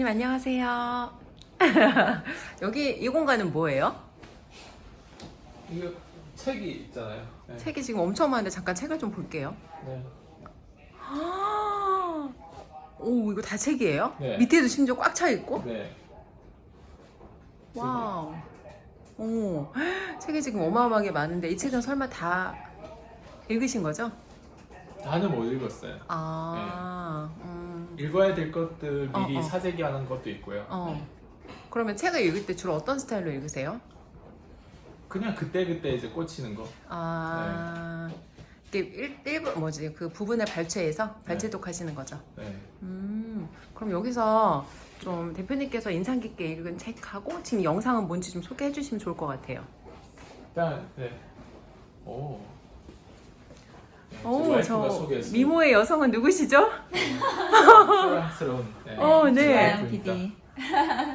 안녕하세요. 여기 이 공간은 뭐예요? 이거 책이 있잖아요. 네. 책이 지금 엄청 많은데 잠깐 책을 좀 볼게요. 네. 아, 오, 이거 다 책이에요? 네. 밑에도 심지어 꽉 차 있고? 네. 와우. 오, 책이 지금 어마어마하게 많은데 이 책은 설마 다 읽으신 거죠? 다는 못 읽었어요. 아, 음, 읽어야 될 것들 미리 어, 어. 사재기하는 것도 있고요. 어. 그러면 책을 읽을 때 주로 어떤 스타일로 읽으세요? 그냥 그때 그때 이제 꽂히는 거. 아, 이게 일, 일부 뭐지 그 부분을 발췌해서 발췌독 하시는 거죠? 네. 음, 그럼 여기서 좀 대표님께서 인상 깊게 읽은 책하고 지금 영상은 뭔지 좀 소개해 주시면 좋을 것 같아요. 일단 네. 오. 네, 제 오, 와이프가 저 소개했어요. 미모의 여성은 누구시죠? 사랑스러운. 네. 어, 네. 제 나연 와이프입니다. PD.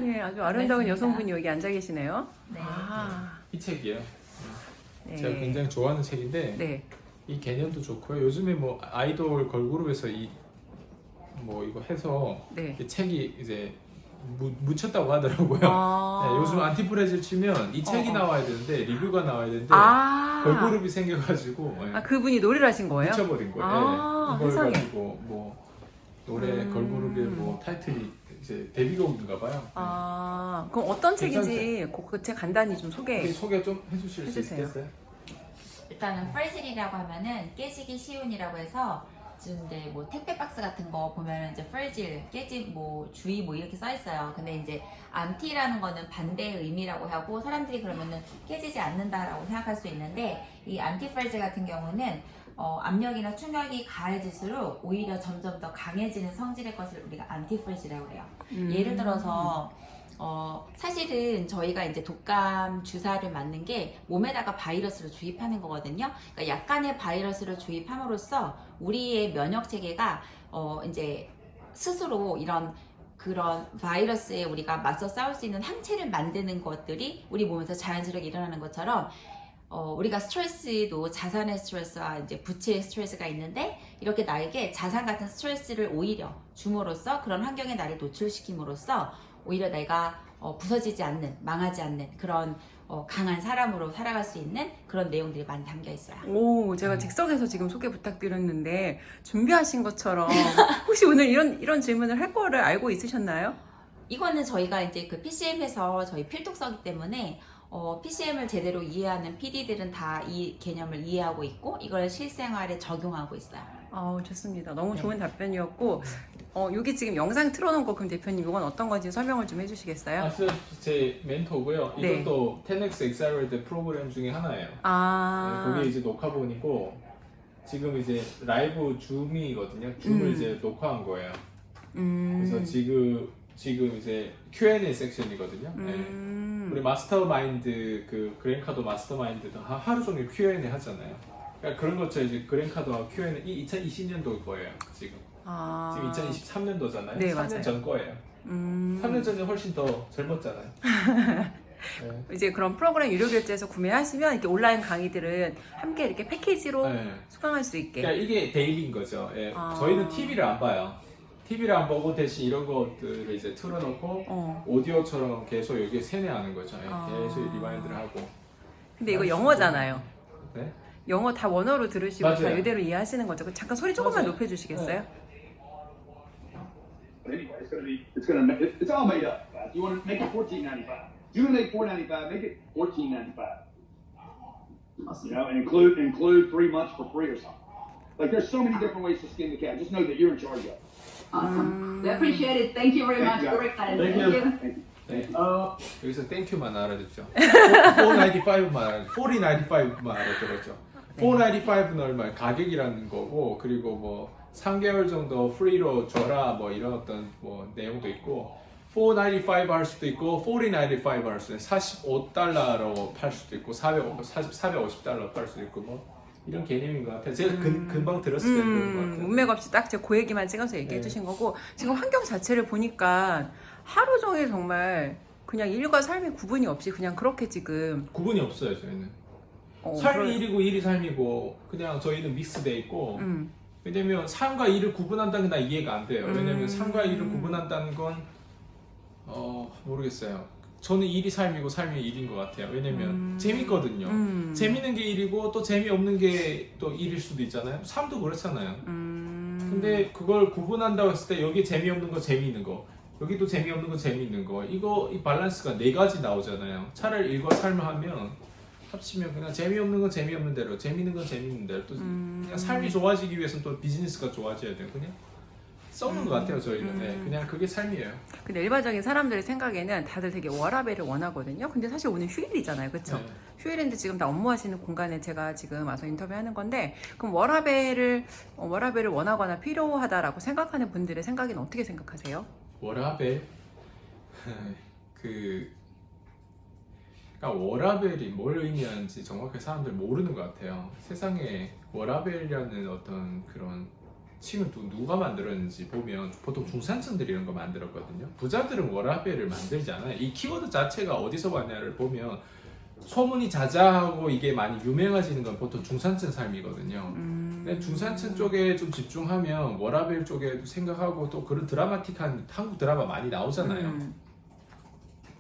네, 아주 아름다운 맞습니다. 여성분이 여기 앉아 계시네요. 네. 아, 이 책이에요. 네. 제가 굉장히 좋아하는 책인데 네. 이 개념도 좋고요. 요즘에 뭐 아이돌 걸그룹에서 이 뭐 이거 해서 네. 이 책이 이제 무, 묻혔다고 하더라고요. 아, 네, 요즘 안티프레질 치면 이 책이 어, 어. 나와야 되는데 리뷰가 나와야 되는데 아, 걸그룹이 생겨가지고 예, 아 그분이 노래를 하신 거예요? 묻혀버린 거예요. 아, 예, 이걸 세상에. 가지고 뭐 노래 음. 걸그룹의 뭐 타이틀이 이제 데뷔곡인가 봐요. 아, 그럼 어떤 괜찮죠? 책인지 그 책 간단히 좀 네. 소개. 혹시 소개 좀 해주실 수 해주세요. 있겠어요? 일단은 프레질이라고 하면은 깨지기 쉬운이라고 해서 이제 뭐 택배 박스 같은 거 보면은 이제 프레질 깨지 뭐 주의 뭐 이렇게 써 있어요. 근데 이제 안티라는 거는 반대의 의미라고 하고 사람들이 그러면은 깨지지 않는다라고 생각할 수 있는데 이 안티 프레질 같은 경우는 어, 압력이나 충격이 가해질수록 오히려 점점 더 강해지는 성질의 것을 우리가 안티 프레질이라고 해요. 음. 예를 들어서 어, 사실은 저희가 이제 독감 주사를 맞는 게 몸에다가 바이러스를 주입하는 거거든요. 그러니까 약간의 바이러스를 주입함으로써 우리의 면역 체계가 어, 이제 스스로 이런 그런 바이러스에 우리가 맞서 싸울 수 있는 항체를 만드는 것들이 우리 몸에서 자연스럽게 일어나는 것처럼 어, 우리가 스트레스도 자산의 스트레스와 이제 부채의 스트레스가 있는데 이렇게 나에게 자산 같은 스트레스를 오히려 줌으로써 그런 환경에 나를 노출시킴으로써 오히려 내가 어, 부서지지 않는 망하지 않는 그런 어, 강한 사람으로 살아갈 수 있는 그런 내용들이 많이 담겨 있어요. 오, 제가 즉석에서 지금 소개 부탁드렸는데 준비하신 것처럼 혹시 오늘 이런 이런 질문을 할 거를 알고 있으셨나요? 이거는 저희가 이제 그 PCM에서 저희 필독서기 때문에 어, PCM을 제대로 이해하는 PD들은 다 이 개념을 이해하고 있고 이걸 실생활에 적용하고 있어요. 아, 좋습니다. 너무 네. 좋은 답변이었고, 어, 여기 지금 영상 틀어놓은 거 그럼 대표님 이건 어떤 건지 설명을 좀 해주시겠어요? 아, 저- 제 멘토고요. 네. 이것도 10x Accelerator 프로그램 중에 하나예요. 아, 네, 그게 이제 녹화본이고 지금 이제 라이브 줌이거든요. 줌을 음. 이제 녹화한 거예요. 음, 그래서 지금 지금 이제 Q&A 섹션이거든요. 네. 음, 우리 마스터마인드 그 그랜카도 마스터마인드도 하- 하루 종일 Q&A 하잖아요. 그러니까 그런 것처럼 이제 그랜카도와 Q&A 이 2020년도 거예요. 지금 아, 지금 2023년도잖아요. 네, 3년 맞아요. 전 거예요. 음, 3년 전에 훨씬 더 젊었잖아요. 네. 이제 그런 프로그램 유료 결제해서 구매하시면 이렇게 온라인 강의들은 함께 이렇게 패키지로 네. 수강할 수 있게. 그러니까 이게 데일리인 거죠. 예. 아. 저희는 TV를 안 봐요. TV를 안 보고 대신 이런 것들을 이제 틀어놓고 어. 오디오처럼 계속 여기에 세뇌하는 거죠. 예. 아. 계속 리마인드를 하고. 근데 이거 아, 영어잖아요. 네? 영어 다 원어로 들으시고 다 맞아요. 이대로 이해하시는 거죠. 그 잠깐 소리 조금만 맞아요. 높여주시겠어요? But anyway, it's gonna be, it's gonna, ma- it, it's all made up. guys. You want to make it fourteen ninety five. You want to make four ninety five, make it fourteen ninety five. You know, and include include three months for free or something. Like there's so many different ways to skin the cat. Just know that you're in charge of it. Awesome. We appreciate it. Thank you very Thank much. you. We're excited. Thank Thank you. you. Thank you. 네. Uh, 여기서 땡큐만 알아듣죠. 495만 알아, 4095만 알아들었죠. 495는 얼마 가격이라는 거고 그리고 뭐 3개월 정도 프리로 줘라 뭐 이런 어떤 뭐 내용도 있고 495 할 수도 있고 4095 할 수도 있고 45달러로 팔 수도 있고 400, 40, 450달러 팔 수도 있고 뭐 이런 개념인 것 같아요. 제가 근, 금방 들었을 때 그런 것 음, 같아요. 문맥 없이 딱제그 얘기만 찍어서 얘기해 네. 주신 거고 지금 환경 자체를 보니까 하루 종일 정말 그냥 일과 삶의 구분이 없이 그냥 그렇게 지금 구분이 없어요 저희는. 어, 삶이 그런- 일이고 일이 삶이고 그냥 저희는 믹스돼 있고 음, 왜냐면 삶과 일을 구분한다는 게 나 이해가 안 돼요. 왜냐면 음. 삶과 일을 구분한다는 건 어 모르겠어요. 저는 일이 삶이고 삶이 일인 것 같아요. 왜냐면 음. 재밌거든요. 음. 재밌는 게 일이고 또 재미없는 게 또 일일 수도 있잖아요. 삶도 그렇잖아요. 음. 근데 그걸 구분한다고 했을 때 여기 재미없는 거 재미있는 거 여기도 재미없는 거 재미있는 거 이거 이 밸런스가 네 가지 나오잖아요. 차라리 일과 삶을 하면 합치면 그냥 재미없는 건 재미없는 대로 재미있는 건 재미있는 대로 또 음. 그냥 삶이 좋아지기 위해서는 또 비즈니스가 좋아져야 돼요. 그냥 썩는 것 같아요 저희는. 네, 음. 그냥 그게 삶이에요. 근데 일반적인 사람들의 생각에는 다들 되게 워라벨을 원하거든요. 근데 사실 오늘 휴일이잖아요. 그렇죠? 네. 휴일인데 지금 다 업무하시는 공간에 제가 지금 와서 인터뷰하는 건데 그럼 워라벨을 어, 워라벨을 원하거나 필요하다라고 생각하는 분들의 생각에는 어떻게 생각하세요? 워라벨 그 그러니까 워라벨이 뭘 의미하는지 정확하게 사람들 모르는 것 같아요. 세상에 워라벨이라는 어떤 그런 칭을 또 누가 만들었는지 보면 보통 중산층들이 이런 거 만들었거든요. 부자들은 워라벨을 만들지 않아요. 이 키워드 자체가 어디서 왔냐를 보면 소문이 자자하고 이게 많이 유명해지는 건 보통 중산층 삶이거든요. 음. 근데 중산층 쪽에 좀 집중하면 워라벨 쪽에도 생각하고 또 그런 드라마틱한 한국 드라마 많이 나오잖아요. 음.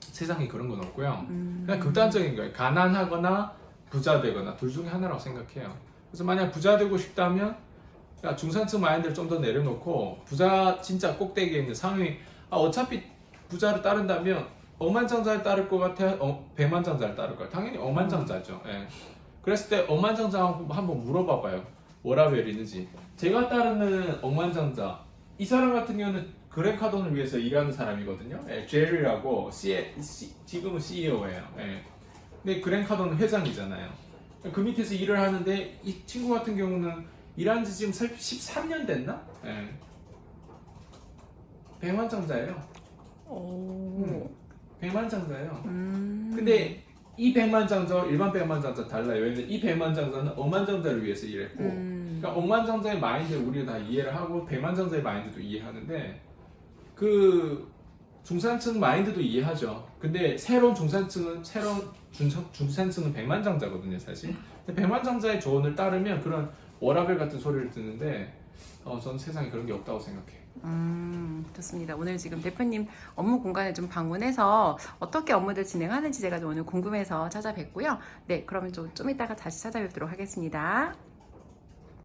세상에 그런 건 없고요. 음. 그냥 극단적인 거예요. 가난하거나 부자 되거나 둘 중에 하나라고 생각해요. 그래서 만약 부자 되고 싶다면 그러니까 중산층 마인드를 좀 더 내려놓고 부자 진짜 꼭대기에 있는 상위 아, 어차피 부자를 따른다면 억만장자를 따를 것 같아 어, 백만장자를 따를 거야. 당연히 억만장자죠. 예. 그랬을 때 억만장자하고 한번 물어봐봐요. 워라벨이 있는지. 제가 따르는 억만장자 이 사람 같은 경우는 그레카돈을 위해서 일하는 사람이거든요. 예, 제리라고 C, C, 지금은 CEO예요. 예. 근데 그랜카돈은 회장이잖아요. 그 밑에서 일을 하는데 이 친구 같은 경우는 일한 지 지금 13년 됐나? 예. 백만장자예요. 오. 백만장자예요. 음. 근데 이 백만장자와 일반 백만장자 달라요. 왜냐면 이 백만장자는 억만장자를 위해서 일했고 음. 그러니까 억만장자의 마인드를 우리가 다 이해를 하고 백만장자의 마인드도 이해하는데 그 중산층 마인드도 이해하죠. 근데 새로운 중산층은 새로운 중산, 중산층은 백만장자거든요, 사실. 근데 백만장자의 조언을 따르면 그런 워라벨 같은 소리를 듣는데 어, 저는 세상에 그런 게 없다고 생각해요. 음, 좋습니다. 오늘 지금 대표님 업무 공간에 좀 방문해서 어떻게 업무들 진행하는지 제가 좀 오늘 궁금해서 찾아뵙고요. 네, 그러면 좀, 좀 이따가 다시 찾아뵙도록 하겠습니다.